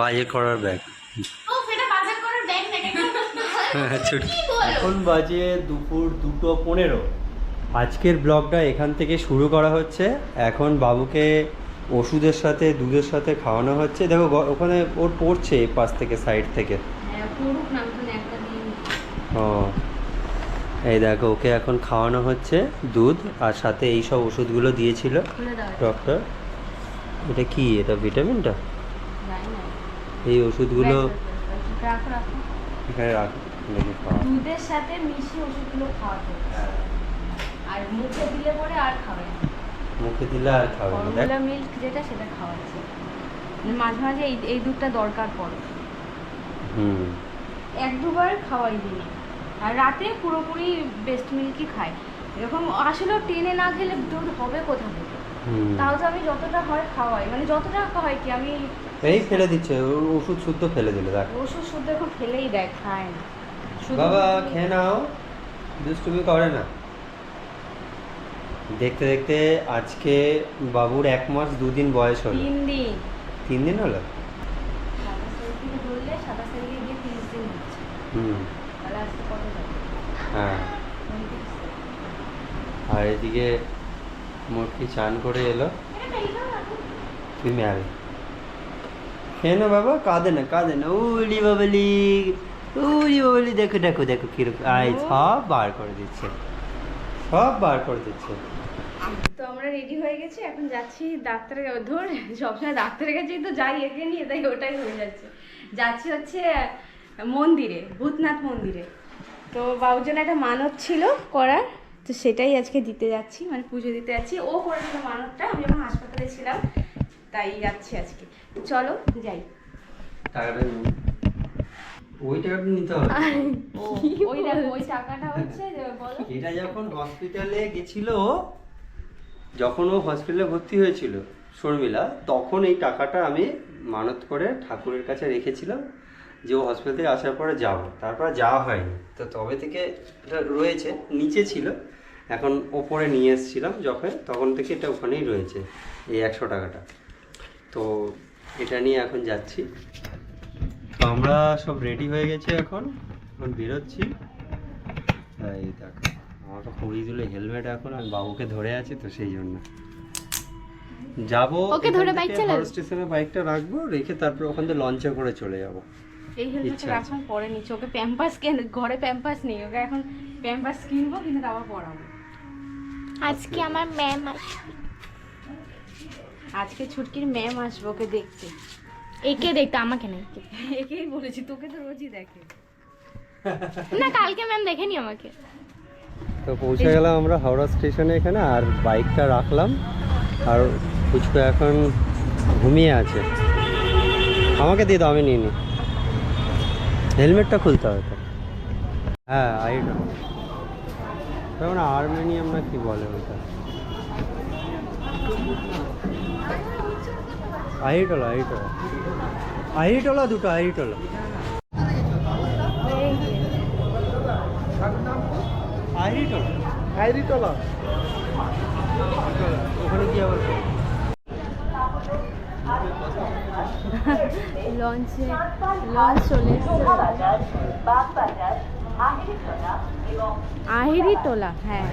বাজে করার ব্যাগ এখন বাজে দুপুর দুটো পনেরো। আজকের ব্লগটা এখান থেকে শুরু করা হচ্ছে। এখন বাবুকে ওষুধের সাথে দুধের সাথে খাওয়ানো হচ্ছে। দেখো ওখানে ওর পড়ছে পাশ থেকে সাইড থেকে। হ্যাঁ ও এই দেখো ওকে এখন খাওয়ানো হচ্ছে দুধ আর সাথে এই সব ওষুধগুলো দিয়েছিল ডক্টর এটা। কি? এটা ভিটামিনটা এই ওষুধগুলো এখানে রাখ দুধের সাথে মিশিয়ে ওষুধগুলো খাওয়াতে আর মুখে দিলে পরে আর খাবে না। মুখে দিলে আর খাবে না। ফর্মুলা মিল্ক যেটা সেটা খাওয়াচ্ছে মানে মাঝে মাঝে এই এই দুধটা দরকার পড়ে। হুম। এক দুবার খাওয়াই দিনে। আর রাতে পুরোপুরি বেস্ট মিল্কই খায়। এরকম আসলে টেনে না খেলে দুধ হবে কোথা থেকে? তাও তো আমি যতটা হয় খাওয়াই। মানে যতটা হয় কি আমি এই ফেলে দিচ্ছে ওষুধ শুদ্ধ ফেলে দিলে দেখ। ওষুধ শুদ্ধ এখন ফেলেই দেয় খায় না বাবা খেয়ে নাও দুষ্টুমি করে না। দেখতে দেখতে আজকে বাবুর এক মাস দুদিন বয়স হলো। তিন দিন। তিন দিন হলো? হুম। হ্যাঁ। আর এদিকে মোটকি চান করে এলো। মেয়াবে খেয়ে না বাবা? কাঁদে না কাঁদে না। উলি বাবলি উলি বাবলি দেখো দেখো দেখো কীরকম। আই সব বার করে দিচ্ছে। সব বার করে দিচ্ছে। তো আমরা রেডি হয়ে গেছি এখন যাচ্ছি ডাক্তারের। ধর সবসময় ডাক্তারের কাছেই তো যাই একে নিয়ে তাই ওটাই হয়ে যাচ্ছে। যাচ্ছি হচ্ছে মন্দিরে ভূতনাথ মন্দিরে। তো বাবুর জন্য একটা মানত ছিল করার। তো সেটাই আজকে দিতে যাচ্ছি মানে পুজো দিতে যাচ্ছি। ও করেছিল মানতটা আমি যখন হাসপাতালে ছিলাম তাই যাচ্ছি আজকে। চলো যাই। টাকাটা ওই টাকাটা নিতে হবে। ও ওই দেখো ওই টাকাটা হচ্ছে বলো। এটা যখন হসপিটালে গেছিল যখন ও হসপিটালে ভর্তি হয়েছিল শর্মিলা তখন এই টাকাটা আমি মানত করে ঠাকুরের কাছে রেখেছিলাম। যে ও হসপিটাল থেকে আসার পরে যাব। তারপর যাওয়া হয়নি। তো তবে থেকে এটা রয়েছে নিচে ছিল। এখন ওপরে নিয়ে এসেছিলাম যখন তখন থেকে এটা ওখানেই রয়েছে এই একশো টাকাটা। তো এটা নিয়ে এখন যাচ্ছি। তো আমরা সব রেডি হয়ে গেছি এখন। এখন বেরোচ্ছি। এই দেখো আমাকে পরিয়ে দিল হেলমেট এখন আমি বাবুকে ধরে আছি তো সেই জন্য। যাব ওকে ধরে bike চালাবি? স্টেশনে বাইকটা রাখব রেখে তারপর ওখান থেকে লঞ্চে করে চলে যাব। এই হেলমেটটা। রাখার পরে নিচ্ছি। ওকে প্যাম্পাস কেন? ঘরে প্যাম্পাস নেই। ওকে এখন প্যাম্পাস কিনবো কিন্তু আবার পরাবো আজকে আমার ম্যাম আসবে। আজকে ছুটকির ম্যাম আসবে ওকে দেখতে। একে দেখতে আমাকে নেই একেই বলেছি তোকে তো রোজই দেখে। না কালকে ম্যাম দেখেনি আমাকে। তো পৌঁছে গেলাম আমরা হাওড়া স্টেশনে এখানে আর বাইকটা রাখলাম। আর পুচকু এখন ঘুমিয়ে আছে। আমাকে দিয়ে দাও আমি নিয়ে নিই। হেলমেটটা খুলতে হবে তো। হ্যাঁ আইডো তখন আর্মেনিয়াম না কি বলে ওটা? আইটোলা আইটোলা আইটোলা দুটো আইটোলা আইটোলা আইরিটলা ওখানে কি আবার লঞ্চে লঞ্চ চলে আহিরি টোলা হ্যাঁ।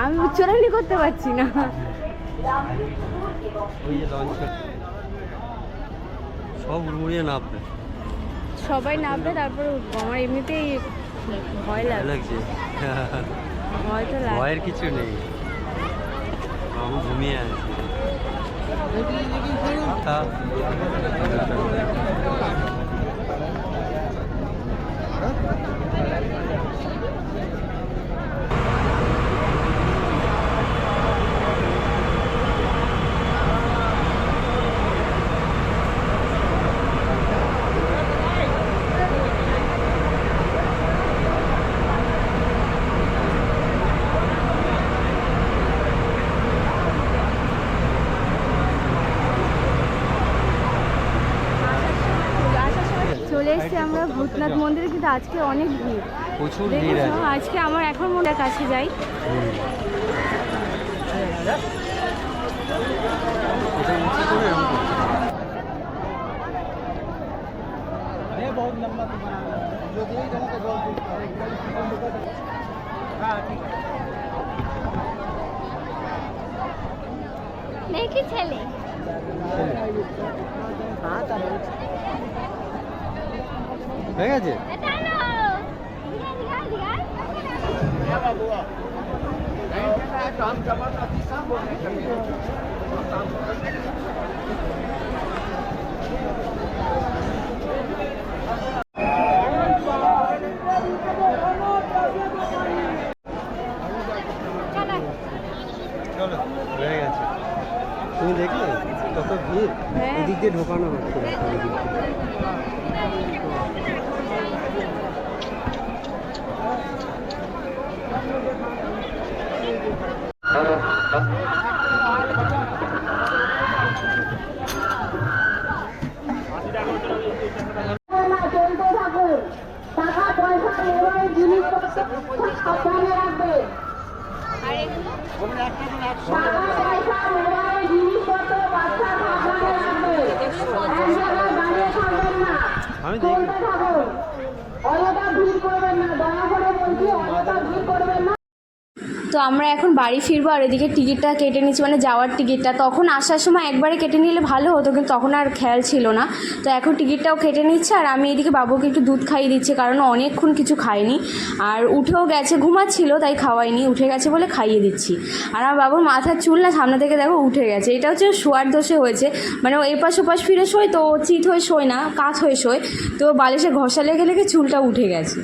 আমি উচ্চারণই করতে পারছি না। সব উড়মুড়িয়ে নামবে সবাই নামবে তারপরে উঠবো। আমার এমনিতেই ভয় ভয় লাগে। লাগছে। ভয় তো ভয়ের কিছু নেই। আমি ঘুমিয়ে আছি। তা। চলে এসেছি আমরা ভূতনাথ মন্দিরে কিন্তু আজকে অনেক ভিড়। প্রচুর ভিড় আজকে আমার এখন মনে কাছে যাই। মেয়ে কি ছেলে। হয়ে গেছে। তুমি দেখলে? কত ভিড়। হ্যাঁ। এদিক দিয়ে ঢোকানো হচ্ছে। রাখবেন টাকা পয়সা মোবাইল জিনিসপত্র বাচ্চা সাবধানে রাখবেন এক জায়গায় দাঁড়িয়ে থাকবেন না আমি দেখি চলতে থাকুন অযথা ভিড় করবেন না দয়া করে বলছি অযথা ভিড় করবেন না তো আমরা এখন বাড়ি ফিরবো আর এদিকে টিকিটটা কেটে নিচ্ছি মানে যাওয়ার টিকিটটা। তখন আসার সময় একবারে কেটে নিলে ভালো হতো, কিন্তু তখন আর খেয়াল ছিল না। তো এখন টিকিটটাও কেটে নিচ্ছে আর আমি এদিকে বাবুকে একটু দুধ খাইয়ে দিচ্ছি, কারণ অনেকক্ষণ কিছু খায়নি। আর উঠেও গেছে, ঘুমাচ্ছিল, তাই খাওয়াইনি উঠে গেছে বলে খাইয়ে দিচ্ছি। আর আমার বাবুর মাথার চুল না সামনে থেকে দেখো উঠে গেছে। এটা হচ্ছে শোয়ার দোষে হয়েছে। মানে ও এপাশ ওপাশ ফিরে শোয়, তো চিত হয়ে শোয় না, কাত হয়ে শোয়। তো বালিশে ঘষা লেগে লেগে চুলটা উঠে গেছে।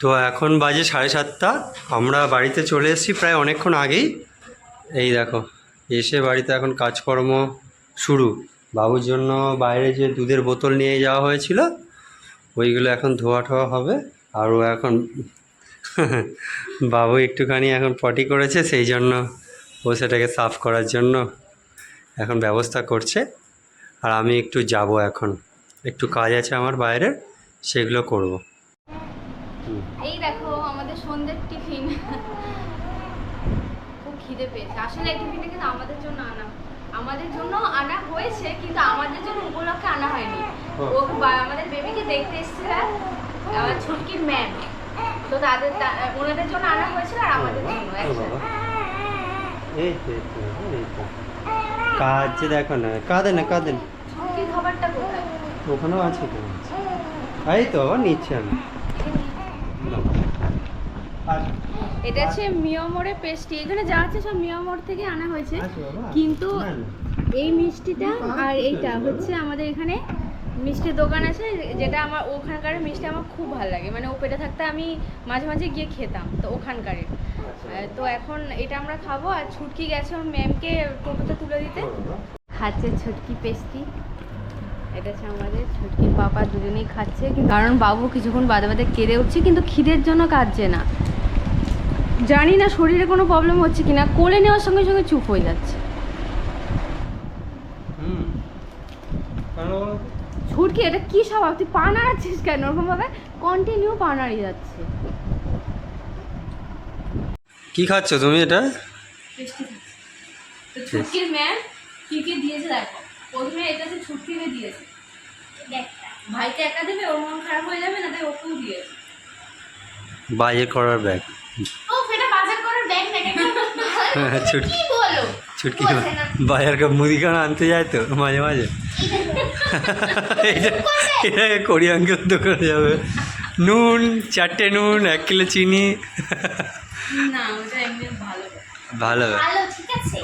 তো এখন বাজে সাড়ে সাতটা। আমরা বাড়িতে চলে এসেছি প্রায় অনেকক্ষণ আগেই। এই দেখো, এসে বাড়িতে এখন কাজকর্ম শুরু। বাবুর জন্য বাইরে যে দুধের বোতল নিয়ে যাওয়া হয়েছিল, ওইগুলো এখন ধোয়া ঠোয়া হবে। আর ও এখন বাবু একটুখানি এখন পটি করেছে, সেই জন্য ও সেটাকে সাফ করার জন্য এখন ব্যবস্থা করছে। আর আমি একটু যাব এখন। একটু কাজ আছে আমার বাইরের, সেগুলো করব এই দেখো আমাদের সন্ধ্যের টিফিন খুব খিদে পেয়েছে। আসলে এই টিফিনটা কিন্তু আমাদের জন্য আনা আমাদের জন্য আনা হয়েছে কিন্তু আমাদের জন্য উপলক্ষে আনা হয়নি। ও। আমাদের বেবিকে দেখতে এসেছিল আমার ছুটকির ম্যাম। তো তাদের ওনাদের জন্য আনা হয়েছিল আর আমাদের জন্য একসাথে। কাজ দেখো না কাঁদে না কাঁদে না। খাবারটা কোথায়? ওখানেও আছে তো। এই তো নিচ্ছি আমি। এটা হচ্ছে মিয়ামোড়ের পেস্ট্রি এখানে যা আছে সব মিয়ামোড় থেকে আনা হয়েছে। কিন্তু না, না। এই মিষ্টিটা আর এইটা হচ্ছে আমাদের এখানে মিষ্টির দোকান আছে যেটা আমার ওখানকার মিষ্টি আমার খুব ভালো লাগে। মানে ও পেটে থাকতে আমি মাঝে মাঝে গিয়ে খেতাম তো ওখানকারে তো এখন এটা আমরা খাব আর ছুটকি গেছে ওর ম্যামকে টোটোতে তুলে দিতে। খাচ্ছে ছুটকি পেস্টি। এটা হচ্ছে আমাদের ছুটকি পাপা দুজনেই খাচ্ছে। কারণ বাবু কিছুক্ষণ বাদে বাদে কেঁদে উঠছে কিন্তু খিদের জন্য কাঁদছে না। জানি না শরীরে কোনো প্রবলেম হচ্ছে কিনা কোলে নেওয়ার সঙ্গে সঙ্গে চুপ হয়ে যাচ্ছে। ছুটকি এটা কি স্বভাব? তুই পা নাড়াচ্ছিস কেন? ওরকম ভাবে কন্টিনিউ পা নাড়িয়ে যাচ্ছে। কি খাচ্ছ তুমি এটা? ছুটকির ম্যাম কি কি দিয়েছে দেখো। প্রথমে এটা ছুটকিকে দিয়েছে। ভাইকে একা দেবে ওর মন খারাপ হয়ে যাবে না তাই ওকেও দিয়েছে। বাজে করার ব্যাগ কেন ছুটকি বলো? ছুটকি বাজার কা মুদিখানা আনতে যায় তো মাঝে মাঝে। এটা এটাকে কোরিয়াঙ্কের দোকানে যাবে। নুন চারটে নুন এক কিলো চিনি। ভালো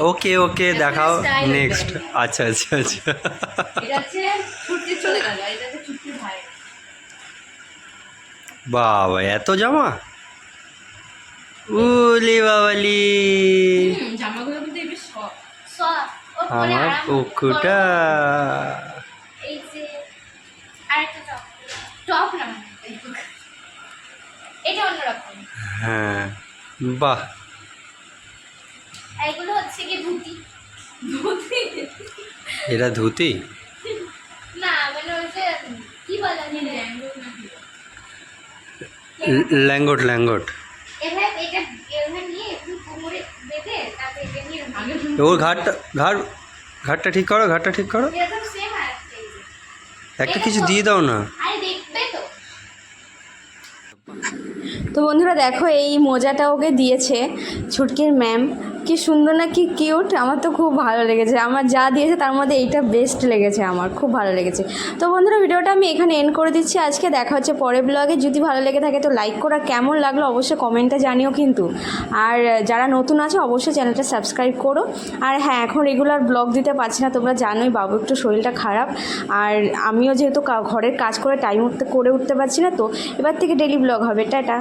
ওকে ওকে দেখাও নেক্সট। আচ্ছা আচ্ছা আচ্ছা। বাবা এত জামা? উলি বাবালি। আমার পুকুটা এই যে আরেকটা টপ। টপ না মানে এটা হ্যাঁ বাহ। এগুলো হচ্ছে কি ধুতি। ধুতি? এরা ধুতি? না মানে ওই কি বলে ল্যাঙ্গট ল্যাঙ্গট আগে ও ঘাটটা ঘাট ঘাটটা ঠিক করো ঘাটটা ঠিক করো। একটা কিছু দিয়ে দাও না। আরে দেখবে তো। তো বন্ধুরা দেখো এই মোজাটা ওকে দিয়েছে ছুটকির ম্যাম। কি সুন্দর না কি কিউট আমার তো খুব ভালো লেগেছে। আমার যা দিয়েছে তার মধ্যে এইটা বেস্ট লেগেছে আমার। খুব ভালো লেগেছে। তো বন্ধুরা, ভিডিওটা আমি এখানে এন্ড করে দিচ্ছি। আজকে দেখা হচ্ছে পরের ব্লগে যদি ভালো লেগে থাকে তো লাইক করা। কেমন লাগল অবশ্যই কমেন্টে জানিও কিন্তু। আর যারা নতুন আছে, অবশ্যই চ্যানেলটা সাবস্ক্রাইব করো। আর হ্যাঁ এখন রেগুলার ব্লগ দিতে পারছি না। তোমরা জানোই, বাবু একটু শরীরটা খারাপ। আর আমিও যেহেতু ঘরের কাজ করে টাইম উঠতে করে উঠতে পারছি না, তো এবার থেকে ডেলি ব্লগ হবে। টাটা।